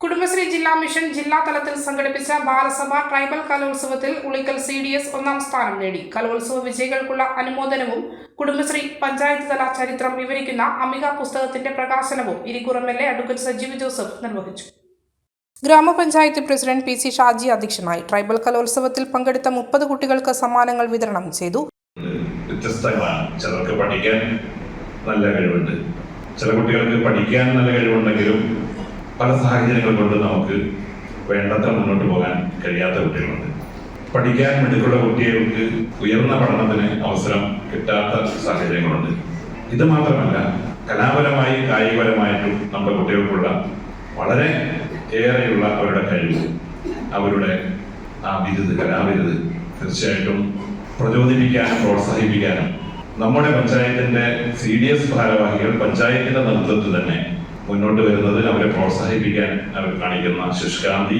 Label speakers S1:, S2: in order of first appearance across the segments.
S1: കുടുംബശ്രീ ജില്ലാ മിഷൻ ജില്ലാ തലത്തിൽ സംഘടിപ്പിച്ച ബാലസഭ ട്രൈബൽ കലോത്സവത്തിൽ ഉളിക്കൽ സി ഡി എസ് ഒന്നാം സ്ഥാനം നേടി. കലോത്സവ വിജയികൾക്കുള്ള അനുമോദനവും കുടുംബശ്രീ പഞ്ചായത്ത് തല ചരിത്രം വിവരിക്കുന്ന അമിക പുസ്തകത്തിന്റെ പ്രകാശനവും ഇരിക്കുറം L A advocate Sajeev Joseph നിർവഹിച്ചു. ഗ്രാമപഞ്ചായത്ത് പ്രസിഡന്റ് പി സി ഷാജി അധ്യക്ഷനായി ട്രൈബൽ കലോത്സവത്തിൽ പങ്കെടുത്ത മുപ്പത് കുട്ടികൾക്ക് സമ്മാനങ്ങൾ വിതരണം ചെയ്തു.
S2: ചിലർക്ക് പഠിക്കാൻ നല്ല കഴിവുണ്ട്. ചില കുട്ടികൾക്ക് പഠിക്കാൻ നല്ല കഴിവുണ്ടെങ്കിലും പല സാഹചര്യങ്ങൾ കൊണ്ട് നമുക്ക് വേണ്ടത്ര മുന്നോട്ട് പോകാൻ കഴിയാത്ത കുട്ടികളുണ്ട്. പഠിക്കാൻ മിടുക്കുള്ള കുട്ടികൾക്ക് ഉയർന്ന പഠനത്തിന് അവസരം കിട്ടാത്ത സാഹചര്യങ്ങളുണ്ട്. ഇത് മാത്രമല്ല കലാപരമായും കായികപരമായിട്ടും നമ്മുടെ കുട്ടികൾക്കുള്ള വളരെ ഏറെയുള്ള അവരുടെ കഴിവ് അവരുടെ ആ ബിരുദ് കലാബിരുദ് തീർച്ചയായിട്ടും പ്രചോദിപ്പിക്കാനും പ്രോത്സാഹിപ്പിക്കാനും നമ്മുടെ പഞ്ചായത്തിന്റെ സി ഡി എസ് ഭാരവാഹികൾ പഞ്ചായത്തിന്റെ നേതൃത്വത്തിൽ തന്നെ മുന്നോട്ട് വരുന്നത് അവരെ പ്രോത്സാഹിപ്പിക്കാൻ അവർ കാണിക്കുന്ന ശുഷ്കാന്തി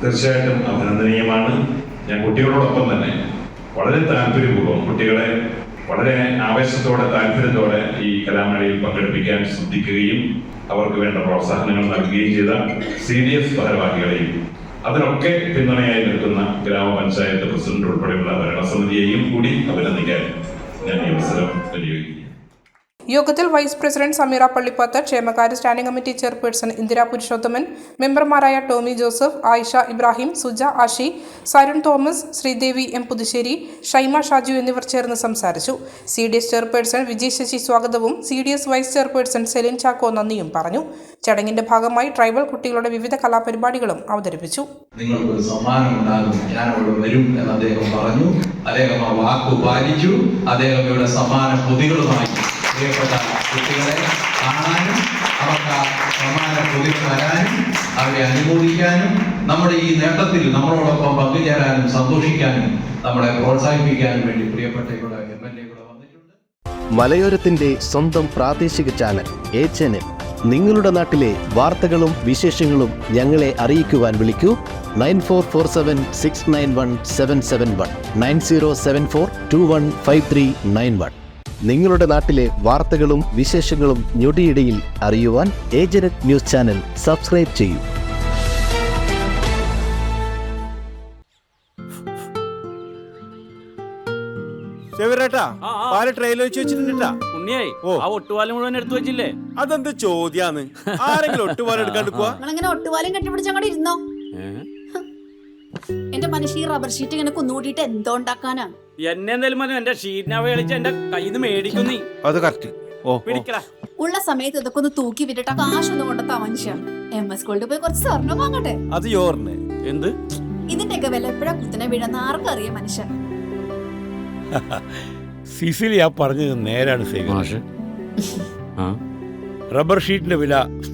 S2: തീർച്ചയായിട്ടും അഭിനന്ദനീയമാണ്. ഞാൻ കുട്ടികളോടൊപ്പം തന്നെ വളരെ താല്പര്യപൂർവം കുട്ടികളെ വളരെ ആവേശത്തോടെ താല്പര്യത്തോടെ ഈ കലാമേളയിൽ പങ്കെടുപ്പിക്കാൻ ശ്രദ്ധിക്കുകയും അവർക്ക് വേണ്ട പ്രോത്സാഹനങ്ങൾ നൽകുകയും ചെയ്ത സി ഡി എഫ് ഭാരവാഹികളെയും അതിനൊക്കെ പിന്തുണയായി നിൽക്കുന്ന ഗ്രാമപഞ്ചായത്ത് പ്രസിഡന്റ് ഉൾപ്പെടെയുള്ള ഭരണസമിതിയെയും കൂടി അഭിനന്ദിക്കാൻ ഞാൻ ഈ അവസരം വിനിയോഗിക്കുന്നു.
S1: യോഗത്തിൽ വൈസ് പ്രസിഡന്റ് സമീറ പള്ളിപ്പാത്ത് ക്ഷേമകാര്യ standing committee chairperson Indira Purushothaman മെമ്പർമാരായ Tommy Joseph Ayisha Ibrahim Suja Ashi Sarun Thomas Sreedevi M Puthussery Shaima Shaju എന്നിവർ ചേർന്ന് സംസാരിച്ചു. C D S chairperson Vijay Sasi സ്വാഗതവും C D S vice chairperson Celine Chacko നന്ദിയും പറഞ്ഞു. ചടങ്ങിന്റെ ഭാഗമായി tribal കുട്ടികളുടെ വിവിധ കലാപരിപാടികളും അവതരിപ്പിച്ചു.
S3: നിങ്ങൾക്കൊരു വരും എന്ന് അദ്ദേഹം പറഞ്ഞു. അദ്ദേഹം വാക്ക് പാലിച്ചു. സമ്മാന പ്രിയപ്പെട്ട കുട്ടികളെ കാണാനും അവർക്ക് സമ്മാന പൊതികൾ തരാനും അവരെ അനുമോദിക്കാനും നമ്മുടെ ഈ നേട്ടത്തിൽ നമ്മളോടൊപ്പം പങ്കുചേരാനും സന്തോഷിക്കാനും നമ്മളെ പ്രോത്സാഹിപ്പിക്കാനും വേണ്ടി പ്രിയപ്പെട്ട ഇവിടെ എം എൽ എ
S4: മലയോരത്തിന്റെ സ്വന്തം പ്രാദേശിക ചാനൽ എ ചാനൽ നിങ്ങളുടെ നാട്ടിലെ വാർത്തകളും വിശേഷങ്ങളും ഞങ്ങളെ അറിയിക്കുവാൻ വിളിക്കൂ. Nine four four seven six nine one seven seven one. Nine zero seven four two one five three nine one. നിങ്ങളുടെ നാട്ടിലെ വാർത്തകളും വിശേഷങ്ങളും ഞൊടിയിടയിൽ അറിയുവാൻ ഏജനറ്റ് ന്യൂസ് ചാനൽ സബ്സ്ക്രൈബ് ചെയ്യൂ.
S5: ചെവിരേട്ടാ. പാൽ ട്രെയിലർ വെച്ച് വെച്ചിട്ടുണ്ടാ
S6: ഉണ്ണിയായി ആ ഒട്ടുപാലം മുഴുവൻ എടുത്തു വെച്ചില്ലേ?
S5: അതെന്ത് ചോദ്യാന്ന്? ആരെങ്കിലും ഒട്ടുപാലം
S7: നിങ്ങളിങ്ങനെ ഒട്ടുപാലും കെട്ടിപ്പിടിച്ച് അങ്ങോട്ട് ഇരുന്നോ? എന്റെ മനുഷ്യ ഈ റബ്ബർ ഷീറ്റ് ഇങ്ങനെ കുന്നുകൂട്ടിയിട്ട് എന്തോ ഉണ്ടാക്കാനാ?
S6: എന്നെ എന്തായാലും മതി എന്റെ ഷീറ്റിനെ കളിച്ച് എന്റെ കയ്യിൽ നിന്ന് മേടിക്കും
S5: അത് കറക്റ്റ് ഓ.
S6: പിടിക്കടാ.
S7: ഉള്ള സമയത്ത് ഇതൊക്കെ ഒന്ന് തൂക്കി വിട്ടിട്ട് കാശ് കാശൊന്നും കൊണ്ട മനുഷ്യ. എം എസ് സ്കൂളിൽ പോയി കുറച്ച് സ്വർണം വാങ്ങട്ടെ.
S5: അത് യോറിന്.
S6: എന്ത്?
S7: ഇതിന്റെയൊക്കെ വില എപ്പോഴാ കുത്തിനെ വീഴുന്ന ആർക്കും അറിയാം മനുഷ്യ.
S8: സിസിലി ആ പറഞ്ഞത് നേരാണ് സേവ റബ്ബർ ഷീറ്റിന്റെ വില